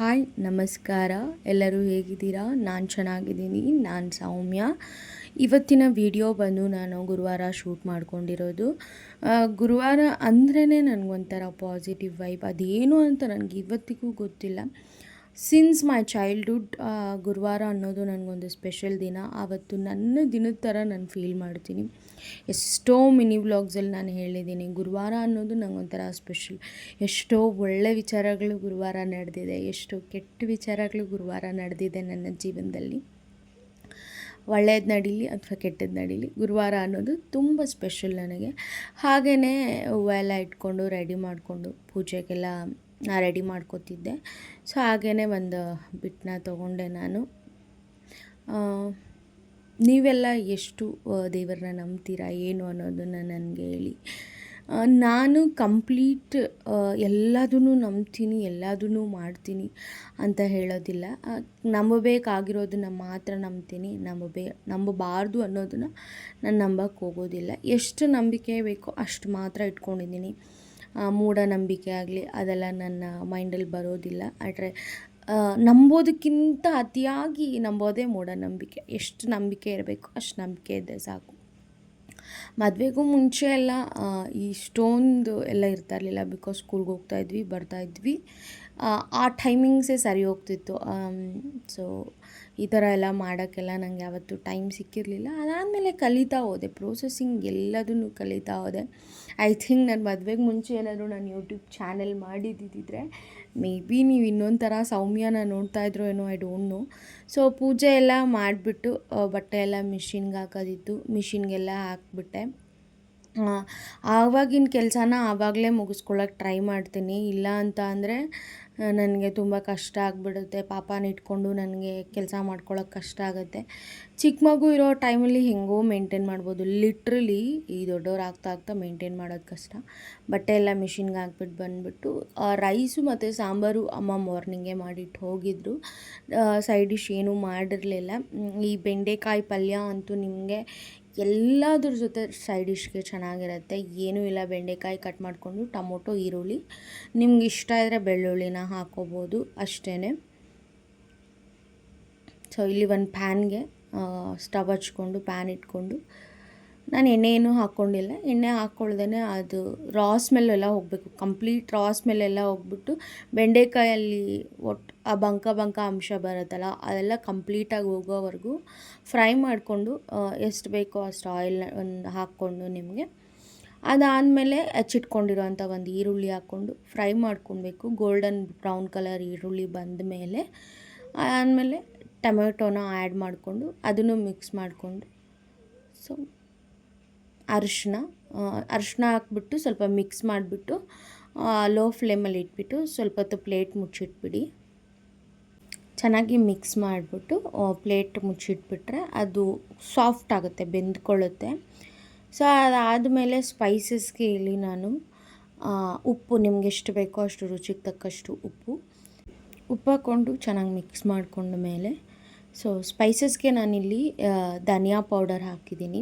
Hi, ನಮಸ್ಕಾರ. ಎಲ್ಲರೂ ಹೇಗಿದ್ದೀರಾ? ನಾನು ಚೆನ್ನಾಗಿದ್ದೀನಿ. ನಾನು ಸೌಮ್ಯ. ಇವತ್ತಿನ ವಿಡಿಯೋ ಬಂದು ನಾನು ಗುರುವಾರ ಶೂಟ್ ಮಾಡ್ಕೊಂಡಿರೋದು. ಗುರುವಾರ ಅಂದ್ರೇ ನನಗೊಂಥರ ಪಾಸಿಟಿವ್ ವೈಬ್ ಅದೇನು ಅಂತ ನನಗೆ ಇವತ್ತಿಗೂ ಗೊತ್ತಿಲ್ಲ. ಸಿನ್ಸ್ ಮೈ ಚೈಲ್ಡ್ಹುಡ್ ಗುರುವಾರ ಅನ್ನೋದು ನನಗೊಂದು ಸ್ಪೆಷಲ್ ದಿನ. ಆವತ್ತು ನನ್ನ ದಿನದ ಥರ ನಾನು ಫೀಲ್ ಮಾಡ್ತೀನಿ. ಎಷ್ಟೋ ಮಿನಿ ವ್ಲಾಗ್ಸಲ್ಲಿ ನಾನು ಹೇಳಿದ್ದೀನಿ. ಗುರುವಾರ ಅನ್ನೋದು ನನಗೊಂಥರ ಸ್ಪೆಷಲ್ ಎಷ್ಟೋ ಒಳ್ಳೆ ವಿಚಾರಗಳು ಗುರುವಾರ ನಡೆದಿದೆ. ಎಷ್ಟೋ ಕೆಟ್ಟ ವಿಚಾರಗಳು ಗುರುವಾರ ನಡೆದಿದೆ ನನ್ನ ಜೀವನದಲ್ಲಿ. ಒಳ್ಳೆಯದು ನಡೀಲಿ ಅಥವಾ ಕೆಟ್ಟದ್ದು ನಡೀಲಿ ಗುರುವಾರ ಅನ್ನೋದು ತುಂಬ ಸ್ಪೆಷಲ್ ನನಗೆ. ಹಾಗೆಯೇ ಹೂವೆಲ್ಲ ಇಟ್ಕೊಂಡು ರೆಡಿ ಮಾಡಿಕೊಂಡು ಪೂಜೆಗೆಲ್ಲ ರೆಡಿ ಮಾಡ್ಕೋತಿದ್ದೆ. ಸೊ ಹಾಗೇ ಒಂದು ಬಿಟ್ಟನ್ನ ತೊಗೊಂಡೆ ನಾನು. ನೀವೆಲ್ಲ ಎಷ್ಟು ದೇವರನ್ನ ನಂಬ್ತೀರಾ, ಏನು ಅನ್ನೋದನ್ನು ನನಗೆ ಹೇಳಿ. ನಾನು ಕಂಪ್ಲೀಟ್ ಎಲ್ಲದನ್ನೂ ನಂಬ್ತೀನಿ ಎಲ್ಲದನ್ನೂ ಮಾಡ್ತೀನಿ ಅಂತ ಹೇಳೋದಿಲ್ಲ. ನಂಬಬೇಕಾಗಿರೋದನ್ನು ಮಾತ್ರ ನಂಬ್ತೀನಿ, ನಂಬಬೇ, ನಂಬಬಾರ್ದು ಅನ್ನೋದನ್ನು ನಾನು ನಂಬಕ್ಕೆ ಹೋಗೋದಿಲ್ಲ. ಎಷ್ಟು ನಂಬಿಕೆ ಬೇಕೋ ಅಷ್ಟು ಮಾತ್ರ ಇಟ್ಕೊಂಡಿದ್ದೀನಿ. ಮೂಢನಂಬಿಕೆ ಆಗಲಿ ಅದೆಲ್ಲ ನನ್ನ ಮೈಂಡಲ್ಲಿ ಬರೋದಿಲ್ಲ. ಆದರೆ ನಂಬೋದಕ್ಕಿಂತ ಅತಿಯಾಗಿ ನಂಬೋದೇ ಮೂಢನಂಬಿಕೆ. ಎಷ್ಟು ನಂಬಿಕೆ ಇರಬೇಕು ಅಷ್ಟು ನಂಬಿಕೆ ಇದೆ ಸಾಕು. ಮದುವೆಗೂ ಮುಂಚೆ ಎಲ್ಲ ಈ ಇಷ್ಟೊಂದು ಎಲ್ಲ ಇರ್ತಾ ಇರಲಿಲ್ಲ. ಬಿಕಾಸ್ ಸ್ಕೂಲ್ಗೆ ಹೋಗ್ತಾ ಇದ್ವಿ ಬರ್ತಾ ಇದ್ವಿ. ಆ, ಆ ಟೈಮಿಂಗ್ಸೇ ಸರಿ ಹೋಗ್ತಿತ್ತು. ಸೊ ಈ ಥರ ಎಲ್ಲ ಮಾಡೋಕ್ಕೆಲ್ಲ ನನಗೆ ಯಾವತ್ತೂ ಟೈಮ್ ಸಿಕ್ಕಿರಲಿಲ್ಲ. ಅದಾದಮೇಲೆ ಕಲಿತಾ ಹೋದೆ. ಪ್ರೋಸೆಸಿಂಗ್ ಎಲ್ಲದನ್ನು ಕಲಿತಾ ಹೋದೆ. ಐ ಥಿಂಕ್ ನನ್ನ ಮದುವೆಗೆ ಮುಂಚೆ ಏನಾದರೂ ನಾನು ಯೂಟ್ಯೂಬ್ ಚಾನೆಲ್ ಮಾಡಿದ್ದಿದ್ದರೆ ಮೇ ಬಿ ನೀವು ಇನ್ನೊಂದು ಥರ ಸೌಮ್ಯನ ನೋಡ್ತಾ ಇದ್ರು ಏನೋ ಐ ಡೋಂಟ್ ನೋ ಸೊ ಪೂಜೆ ಎಲ್ಲ ಮಾಡಿಬಿಟ್ಟು ಬಟ್ಟೆ ಎಲ್ಲ ಮಿಷಿನ್ಗೆ ಹಾಕೋದಿತ್ತು ಮಿಷಿನ್ಗೆಲ್ಲ ಹಾಕ್ಬಿಟ್ಟೆ. ಆವಾಗಿನ ಕೆಲಸನ ಆವಾಗಲೇ ಮುಗಿಸ್ಕೊಳ್ಳೋಕೆ ಟ್ರೈ ಮಾಡ್ತೀನಿ. ಇಲ್ಲ ಅಂತ ಅಂದರೆ ನನಗೆ ತುಂಬ ಕಷ್ಟ ಆಗಿಬಿಡುತ್ತೆ. ಪಾಪನ ಇಟ್ಕೊಂಡು ನನಗೆ ಕೆಲಸ ಮಾಡ್ಕೊಳ್ಳೋಕೆ ಕಷ್ಟ ಆಗುತ್ತೆ. ಚಿಕ್ಕ ಮಗು ಇರೋ ಟೈಮಲ್ಲಿ ಹೆಂಗೋ ಮೇಂಟೈನ್ ಮಾಡ್ಬೋದು. ಲಿಟ್ರಲಿ ಈ ದೊಡ್ಡವ್ರು ಆಗ್ತಾ ಆಗ್ತಾ ಮೇಂಟೈನ್ ಮಾಡೋದು ಕಷ್ಟ. ಬಟ್ಟೆ ಎಲ್ಲ ಮಿಷಿನ್ಗೆ ಹಾಕ್ಬಿಟ್ಟು ಬಂದುಬಿಟ್ಟು ರೈಸು ಮತ್ತು ಸಾಂಬಾರು ಅಮ್ಮ ಮಾರ್ನಿಂಗೇ ಮಾಡಿಟ್ಟು ಹೋಗಿದ್ರು. ಸೈಡ್ ಡಿಶ್ ಏನೂ ಮಾಡಿರಲಿಲ್ಲ. ಈ ಬೆಂಡೆಕಾಯಿ ಪಲ್ಯ ಅಂತೂ ನಿಮಗೆ ಎಲ್ಲದ್ರ ಜೊತೆ ಸೈಡ್ ಡಿಶ್ಗೆ ಚೆನ್ನಾಗಿರುತ್ತೆ. ಏನೂ ಇಲ್ಲ, ಬೆಂಡೆಕಾಯಿ ಕಟ್ ಮಾಡಿಕೊಂಡು ಟೊಮೊಟೊ, ಈರುಳ್ಳಿ. ನಿಮ್ಗೆ ಇಷ್ಟ ಇದ್ದರೆ ಬೆಳ್ಳುಳ್ಳಿನ ಹಾಕೋಬೋದು ಅಷ್ಟೇ ಸೊ ಇಲ್ಲಿ ಒಂದು ಪ್ಯಾನ್ಗೆ ಸ್ಟವ್ ಹಚ್ಕೊಂಡು ಪ್ಯಾನ್ ಇಟ್ಕೊಂಡು ನಾನು ಎಣ್ಣೆ ಹಾಕ್ಕೊಂಡಿಲ್ಲ ಎಣ್ಣೆ ಹಾಕ್ಕೊಳ್ದೇ ಅದು ರಾ ಸ್ಮೆಲ್ಲೆಲ್ಲ ಹೋಗಬೇಕು. ಕಂಪ್ಲೀಟ್ ರಾ ಸ್ಮೆಲ್ಲೆಲ್ಲ ಹೋಗ್ಬಿಟ್ಟು ಬೆಂಡೆಕಾಯಲ್ಲಿ ಒಟ್ಟು ಆ ಬಂಕ ಬಂಕ ಅಂಶ ಬರುತ್ತಲ್ಲ, ಅದೆಲ್ಲ ಕಂಪ್ಲೀಟಾಗಿ ಹೋಗೋವರೆಗೂ ಫ್ರೈ ಮಾಡಿಕೊಂಡು ಎಷ್ಟು ಬೇಕೋ ಅಷ್ಟು ಆಯಿಲ್ನ ಒಂದು ಹಾಕ್ಕೊಂಡು ನಿಮಗೆ. ಅದಾದಮೇಲೆ ಹಚ್ಚಿಟ್ಕೊಂಡಿರೋಂಥ ಒಂದು ಈರುಳ್ಳಿ ಹಾಕ್ಕೊಂಡು ಫ್ರೈ ಮಾಡ್ಕೊಳ್ಬೇಕು. ಗೋಲ್ಡನ್ ಬ್ರೌನ್ ಕಲರ್ ಈರುಳ್ಳಿ ಬಂದ ಮೇಲೆ ಆದಮೇಲೆ ಟೊಮೆಟೊನ ಆ್ಯಡ್ ಮಾಡಿಕೊಂಡು ಅದನ್ನು ಮಿಕ್ಸ್ ಮಾಡಿಕೊಂಡು. ಸೊ ಅರಿಶಿನ ಅರಿಶಿನ ಹಾಕ್ಬಿಟ್ಟು ಸ್ವಲ್ಪ ಮಿಕ್ಸ್ ಮಾಡಿಬಿಟ್ಟು ಲೋ ಫ್ಲೇಮಲ್ಲಿ ಇಟ್ಬಿಟ್ಟು ಸ್ವಲ್ಪ ಹೊತ್ತು ಪ್ಲೇಟ್ ಮುಚ್ಚಿಟ್ಬಿಡಿ. ಚೆನ್ನಾಗಿ ಮಿಕ್ಸ್ ಮಾಡಿಬಿಟ್ಟು ಪ್ಲೇಟ್ ಮುಚ್ಚಿಟ್ಬಿಟ್ರೆ ಅದು ಸಾಫ್ಟ್ ಆಗುತ್ತೆ, ಬೆಂದ್ಕೊಳ್ಳುತ್ತೆ. ಸೊ ಅದಾದಮೇಲೆ ಸ್ಪೈಸಸ್ಗೆ ಇಲ್ಲಿ ನಾನು ಉಪ್ಪು, ನಿಮ್ಗೆ ಎಷ್ಟು ಬೇಕೋ ಅಷ್ಟು ರುಚಿಗೆ ತಕ್ಕಷ್ಟು ಉಪ್ಪು. ಉಪ್ಪು ಹಾಕ್ಕೊಂಡು ಚೆನ್ನಾಗಿ ಮಿಕ್ಸ್ ಮಾಡಿಕೊಂಡ ಮೇಲೆ ಸೊ ಸ್ಪೈಸಸ್ಗೆ ನಾನಿಲ್ಲಿ ಧನಿಯಾ ಪೌಡರ್ ಹಾಕಿದ್ದೀನಿ.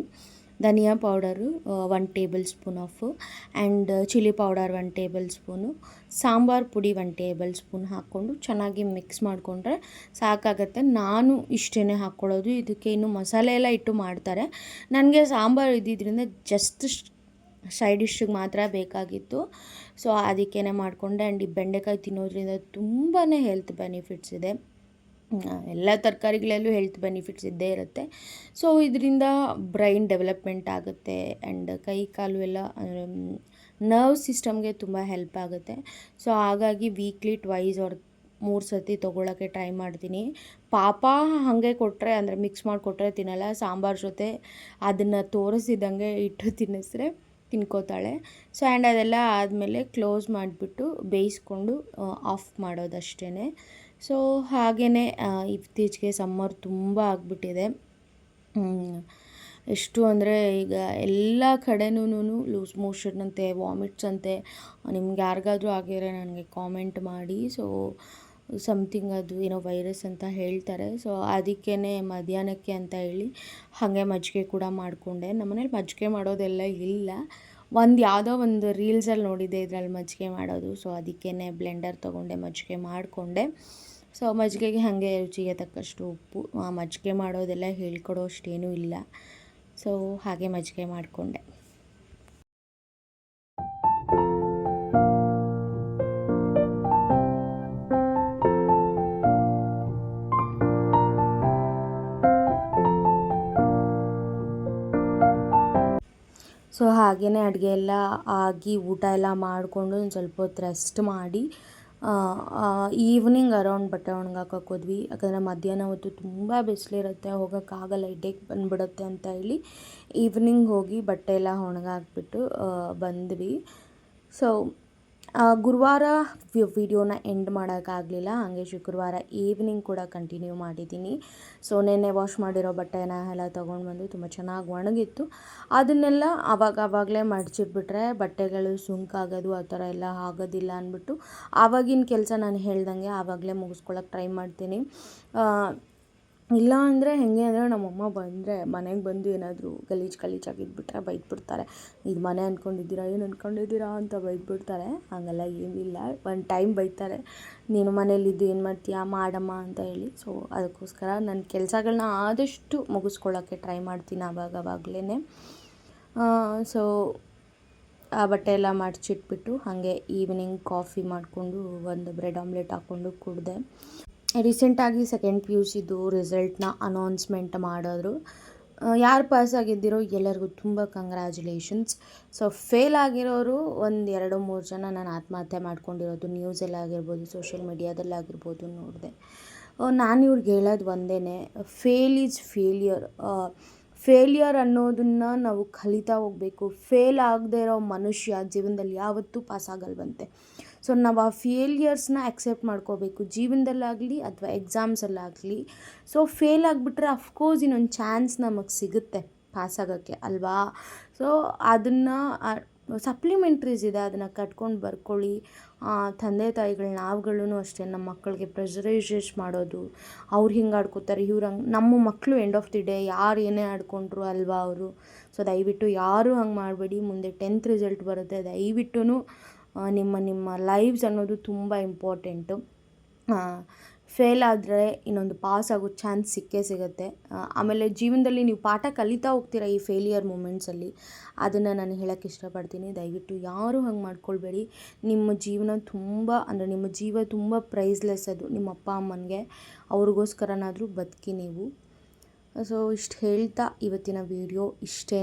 ಧನಿಯಾ powder one table spoon of and chilli powder one table spoon sambar ಪುಡಿ ಒನ್ ಟೇಬಲ್ ಸ್ಪೂನ್ ಹಾಕ್ಕೊಂಡು ಚೆನ್ನಾಗಿ ಮಿಕ್ಸ್ ಮಾಡಿಕೊಂಡ್ರೆ ಸಾಕಾಗತ್ತೆ. ನಾನು ಇಷ್ಟೇ ಹಾಕ್ಕೊಳ್ಳೋದು. ಇದಕ್ಕೆ ಇನ್ನು ಮಸಾಲೆ ಎಲ್ಲ ಇಟ್ಟು ಮಾಡ್ತಾರೆ. ನನಗೆ ಸಾಂಬಾರು ಇದ್ದಿದ್ದರಿಂದ ಜಸ್ಟ್ ಸೈಡ್ ಡಿಶ್ಗೆ ಮಾತ್ರ ಬೇಕಾಗಿತ್ತು. ಸೊ ಅದಕ್ಕೇನೆ ಮಾಡಿಕೊಂಡೆ. ಆ್ಯಂಡ್ ಈ ಬೆಂಡೆಕಾಯಿ ತಿನ್ನೋದ್ರಿಂದ ತುಂಬಾ ಹೆಲ್ತ್ ಬೆನಿಫಿಟ್ಸ್ ಇದೆ. ಎಲ್ಲ ತರಕಾರಿಗಳಲ್ಲೂ ಹೆಲ್ತ್ ಬೆನಿಫಿಟ್ಸ್ ಇದ್ದೇ ಇರುತ್ತೆ. ಸೊ ಇದರಿಂದ ಬ್ರೈನ್ ಡೆವಲಪ್ಮೆಂಟ್ ಆಗುತ್ತೆ ಆ್ಯಂಡ್ ಕೈ ಕಾಲು ಎಲ್ಲ ನರ್ವ್ ಸಿಸ್ಟಮ್ಗೆ ತುಂಬ ಹೆಲ್ಪ್ ಆಗುತ್ತೆ. ಸೊ ಹಾಗಾಗಿ ವೀಕ್ಲಿ ಟ್ವೈಸ್ ಅವ್ರ ಮೂರು ಸರ್ತಿ ತೊಗೊಳಕ್ಕೆ ಟ್ರೈ ಮಾಡ್ತೀನಿ. ಪಾಪ ಹಾಗೆ ಕೊಟ್ಟರೆ ಅಂದರೆ ಮಿಕ್ಸ್ ಮಾಡಿಕೊಟ್ರೆ ತಿನ್ನಲ್ಲ, ಸಾಂಬಾರು ಜೊತೆ ಅದನ್ನು ತೋರಿಸಿದಂಗೆ ಇಟ್ಟು ತಿನ್ನಿಸಿದ್ರೆ ತಿನ್ಕೋತಾಳೆ. ಸೊ ಆ್ಯಂಡ್ ಅದೆಲ್ಲ ಆದಮೇಲೆ ಕ್ಲೋಸ್ ಮಾಡಿಬಿಟ್ಟು ಬೇಯಿಸ್ಕೊಂಡು ಆಫ್ ಮಾಡೋದಷ್ಟೇ ಸೊ ಹಾಗೆಯೇ ಇತ್ತೀಚೆಗೆ ಸಮ್ಮರ್ ತುಂಬ ಆಗಿಬಿಟ್ಟಿದೆ. ಎಷ್ಟು ಅಂದರೆ ಈಗ ಎಲ್ಲ ಕಡೆನೂ ಲೂಸ್ ಮೋಷನ್ ಅಂತೆ ವಾಮಿಟ್ಸ್ ಅಂತೆ, ನಿಮ್ಗೆ ಯಾರಿಗಾದ್ರೂ ಆಗಿದ್ರೆ ನನಗೆ ಕಾಮೆಂಟ್ ಮಾಡಿ. ಸೊ ಸಮಥಿಂಗ್ ಅದು ಏನೋ ವೈರಸ್ ಅಂತ ಹೇಳ್ತಾರೆ. ಸೊ ಅದಕ್ಕೇ ಮಧ್ಯಾಹ್ನಕ್ಕೆ ಅಂತ ಹೇಳಿ ಹಾಗೆ ಮಜ್ಜಿಗೆ ಕೂಡ ಮಾಡಿಕೊಂಡೆ. ನಮ್ಮನೇಲಿ ಮಜ್ಜಿಗೆ ಮಾಡೋದೆಲ್ಲ ಇಲ್ಲ. ಒಂದು ಯಾವುದೋ ಒಂದು ರೀಲ್ಸಲ್ಲಿ ನೋಡಿದ್ದೆ, ಇದರಲ್ಲಿ ಮಜ್ಜಿಗೆ ಮಾಡೋದು. ಸೊ ಅದಕ್ಕೇ ಬ್ಲೆಂಡರ್ ತೊಗೊಂಡೆ, ಮಜ್ಜಿಗೆ ಮಾಡಿಕೊಂಡೆ. ಸೊ ಮಜ್ಜಿಗೆಗೆ ಹಾಗೆ ರುಚಿಗೆ ತಕ್ಕಷ್ಟು ಉಪ್ಪು ಮಜ್ಜಿಗೆ ಮಾಡೋದೆಲ್ಲ ಹೇಳ್ಕೊಡೋ ಅಷ್ಟೇನೂ ಇಲ್ಲ. ಸೊ ಹಾಗೆ ಮಜ್ಜಿಗೆ ಮಾಡಿಕೊಂಡೆ. ಸೊ ಹಾಗೆಯೇ ಅಡುಗೆ ಎಲ್ಲ ಆಗಿ ಊಟ ಎಲ್ಲ ಮಾಡಿಕೊಂಡು ಒಂದು ಸ್ವಲ್ಪ ಹೊತ್ತು ರೆಸ್ಟ್ ಮಾಡಿ ಈವ್ನಿಂಗ್ ಅರೌಂಡ್ ಬಟ್ಟೆ ಒಣಗಾಕಕ್ಕೆ ಹೋದ್ವಿ. ಯಾಕಂದರೆ ಮಧ್ಯಾಹ್ನ ಹೊತ್ತು ತುಂಬ ಬಿಸಿಲಿರುತ್ತೆ, ಹೋಗೋಕ್ಕಾಗಲ್ಲ ಹೆಡ್ಡೇಕ್ ಬಂದುಬಿಡುತ್ತೆ ಅಂತ ಹೇಳಿ ಈವ್ನಿಂಗ್ ಹೋಗಿ ಬಟ್ಟೆ ಎಲ್ಲ ಒಣಗಾಕ್ಬಿಟ್ಟು ಬಂದ್ವಿ. ಸೊ ಗುರುವಾರ ವಿಡಿಯೋನ ಎಂಡ್ ಮಾಡೋಕ್ಕಾಗಲಿಲ್ಲ. ಹಾಗೆ ಶುಕ್ರವಾರ ಈವ್ನಿಂಗ್ ಕೂಡ ಕಂಟಿನ್ಯೂ ಮಾಡಿದ್ದೀನಿ. ಸೊ ನೆನ್ನೆ ವಾಶ್ ಮಾಡಿರೋ ಬಟ್ಟೆನ ಎಲ್ಲ ತೊಗೊಂಡು ಬಂದು ತುಂಬ ಚೆನ್ನಾಗಿ ಒಣಗಿತ್ತು. ಅದನ್ನೆಲ್ಲ ಆವಾಗ ಆವಾಗಲೇ ಮಡಚಿಟ್ಬಿಟ್ರೆ ಬಟ್ಟೆಗಳು ಸುಂಕಾಗೋದು ಆ ಥರ ಎಲ್ಲ ಆಗೋದಿಲ್ಲ ಅಂದ್ಬಿಟ್ಟು, ಆವಾಗಿನ ಕೆಲಸ ನಾನು ಹೇಳ್ದಂಗೆ ಆವಾಗಲೇ ಮುಗಿಸ್ಕೊಳಕ್ಕೆ ಟ್ರೈ ಮಾಡ್ತೀನಿ. ಇಲ್ಲ ಅಂದರೆ ಹೇಗೆ ಅಂದರೆ ನಮ್ಮಮ್ಮ ಬಂದರೆ ಮನೆಗೆ ಬಂದು ಏನಾದರೂ ಗಲೀಜು ಗಲೀಜಾಗಿದ್ಬಿಟ್ರೆ ಬೈದ್ಬಿಡ್ತಾರೆ. ಇದು ಮನೆ ಅಂದ್ಕೊಂಡಿದ್ದೀರಾ ಏನು ಅಂದ್ಕೊಂಡಿದ್ದೀರಾ ಅಂತ ಬೈದ್ಬಿಡ್ತಾರೆ. ಹಾಗೆಲ್ಲ ಏನಿಲ್ಲ. ಒಂದು ಟೈಮ್ ಬೈತಾರೆ. ನೀನು ಮನೇಲಿದ್ದು ಏನು ಮಾಡ್ತೀಯಾ? ಮಾಡಮ್ಮ ಅಂತ ಹೇಳಿ. ಸೊ ಅದಕ್ಕೋಸ್ಕರ ನನ್ನ ಕೆಲಸಗಳನ್ನ ಆದಷ್ಟು ಮುಗಿಸ್ಕೊಳ್ಳೋಕ್ಕೆ ಟ್ರೈ ಮಾಡ್ತೀನಿ ಆವಾಗ ಆವಾಗಲೇ ಸೊ ಆ ಬಟ್ಟೆ ಎಲ್ಲ ಮಡಚಿಟ್ಬಿಟ್ಟು ಹಾಗೆ ಈವ್ನಿಂಗ್ ಕಾಫಿ ಮಾಡಿಕೊಂಡು ಒಂದು ಬ್ರೆಡ್ ಆಮ್ಲೆಟ್ ಹಾಕ್ಕೊಂಡು ಕುಡಿದೆ. ರೀಸೆಂಟಾಗಿ ಸೆಕೆಂಡ್ ಪಿ ಯು ಸಿದು ರಿಸಲ್ಟ್ನ ಅನೌನ್ಸ್ಮೆಂಟ್ ಮಾಡಿದ್ರು. ಯಾರು ಪಾಸ್ ಆಗಿದ್ದಿರೋ ಎಲ್ಲರಿಗೂ ತುಂಬ ಕಂಗ್ರ್ಯಾಚುಲೇಷನ್ಸ್. ಸೊ, ಫೇಲ್ ಆಗಿರೋರು ಒಂದು ಎರಡು ಮೂರು ಜನ ನಾನು ಆತ್ಮಹತ್ಯೆ ಮಾಡ್ಕೊಂಡಿರೋದು, ನ್ಯೂಸಲ್ಲಿ ಆಗಿರ್ಬೋದು, ಸೋಷಿಯಲ್ ಮೀಡಿಯಾದಲ್ಲಿ ಆಗಿರ್ಬೋದು ನೋಡಿದೆ. ನಾನು ಇವ್ರಿಗೆ ಹೇಳೋದು ಒಂದೇ ಫೇಲ್ ಈಸ್ ಫೇಲಿಯರ್. ಫೇಲಿಯರ್ ಅನ್ನೋದನ್ನು ನಾವು ಕಲಿತಾ ಹೋಗಬೇಕು. ಫೇಲ್ ಆಗದೆ ಇರೋ ಮನುಷ್ಯ ಜೀವನದಲ್ಲಿ ಯಾವತ್ತೂ ಪಾಸ್ ಆಗಲ್ವಂತೆ ಸೊ ನಾವು ಆ ಫೇಲಿಯರ್ಸ್ನ ಅಕ್ಸೆಪ್ಟ್ ಮಾಡ್ಕೋಬೇಕು. ಜೀವನದಲ್ಲಾಗಲಿ ಅಥವಾ ಎಕ್ಸಾಮ್ಸಲ್ಲಾಗಲಿ ಸೊ ಫೇಲ್ ಆಗಿಬಿಟ್ರೆ ಅಫ್ಕೋರ್ಸ್ ಇನ್ನೊಂದು ಚಾನ್ಸ್ ನಮಗೆ ಸಿಗುತ್ತೆ ಪಾಸ್ ಆಗೋಕ್ಕೆ ಅಲ್ವಾ? ಸೊ ಅದನ್ನು ಸಪ್ಲಿಮೆಂಟ್ರೀಸ್ ಇದೆ, ಅದನ್ನು ಕಟ್ಕೊಂಡು ಬರ್ಕೊಳ್ಳಿ. ತಂದೆ ತಾಯಿಗಳು ನಾವುಗಳೂ ಅಷ್ಟೇ ನಮ್ಮ ಮಕ್ಕಳಿಗೆ ಪ್ರೆಷರೈಸೇಷ್ ಮಾಡೋದು. ಅವ್ರು ಹಿಂಗೆ ಆಡ್ಕೋತಾರೆ, ಇವ್ರು ಹಂಗೆ, ನಮ್ಮ ಮಕ್ಕಳು ಎಂಡ್ ಆಫ್ ದಿ ಡೇ ಯಾರು ಏನೇ ಆಡ್ಕೊಂಡ್ರು ಅಲ್ವಾ ಅವರು? ಸೊ ದಯವಿಟ್ಟು ಯಾರೂ ಹಂಗೆ ಮಾಡಬೇಡಿ, ಮುಂದೆ ಟೆಂತ್ ರಿಸಲ್ಟ್ ಬರುತ್ತೆ ದಯವಿಟ್ಟು ನಿಮ್ಮ ನಿಮ್ಮ ಲೈವ್ಸ್ ಅನ್ನೋದು ತುಂಬ ಇಂಪಾರ್ಟೆಂಟು ಫೇಲ್ ಆದರೆ ಇನ್ನೊಂದು ಪಾಸ್ ಆಗೋ ಚಾನ್ಸ್ ಸಿಕ್ಕೇ ಸಿಗುತ್ತೆ. ಆಮೇಲೆ ಜೀವನದಲ್ಲಿ ನೀವು ಪಾಠ ಕಲಿತಾ ಹೋಗ್ತೀರ ಈ ಫೇಲಿಯರ್ ಮೂಮೆಂಟ್ಸಲ್ಲಿ ಅದನ್ನು ನಾನು ಹೇಳೋಕ್ಕೆ ಇಷ್ಟಪಡ್ತೀನಿ. ದಯವಿಟ್ಟು ಯಾರೂ ಹಂಗೆ ಮಾಡ್ಕೊಳ್ಬೇಡಿ. ನಿಮ್ಮ ಜೀವನ ತುಂಬ, ಅಂದರೆ ನಿಮ್ಮ ಜೀವ ತುಂಬ ಪ್ರೈಸ್ಲೆಸ್ ಅದು. ನಿಮ್ಮ ಅಪ್ಪ, ಅಮ್ಮನಿಗೆ ಅವ್ರಿಗೋಸ್ಕರನಾದರೂ ಬದುಕಿ ನೀವು. ಸೊ ಇಷ್ಟು ಹೇಳ್ತಾ ಇವತ್ತಿನ ವೀಡಿಯೋ ಇಷ್ಟೇ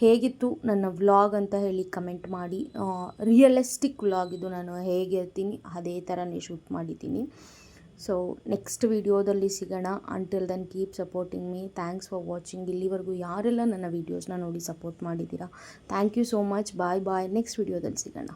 ಹೇಗಿತ್ತು ನನ್ನ ವ್ಲಾಗ್ ಅಂತ ಹೇಳಿ ಕಮೆಂಟ್ ಮಾಡಿ. ರಿಯಲಿಸ್ಟಿಕ್ ವ್ಲಾಗ್ ಇದು. ನಾನು ಹೇಗಿರ್ತೀನಿ ಅದೇ ಥರನೇ ಶೂಟ್ ಮಾಡಿದ್ದೀನಿ. ಸೊ ನೆಕ್ಸ್ಟ್ ವಿಡಿಯೋದಲ್ಲಿ ಸಿಗೋಣ. Until then keep supporting me thanks for watching ಇಲ್ಲಿವರೆಗೂ ಯಾರೆಲ್ಲ ನನ್ನ ವೀಡಿಯೋಸ್ನ ನೋಡಿ ಸಪೋರ್ಟ್ ಮಾಡಿದ್ದೀರಾ thank you so much bye bye next ವಿಡಿಯೋದಲ್ಲಿ ಸಿಗೋಣ.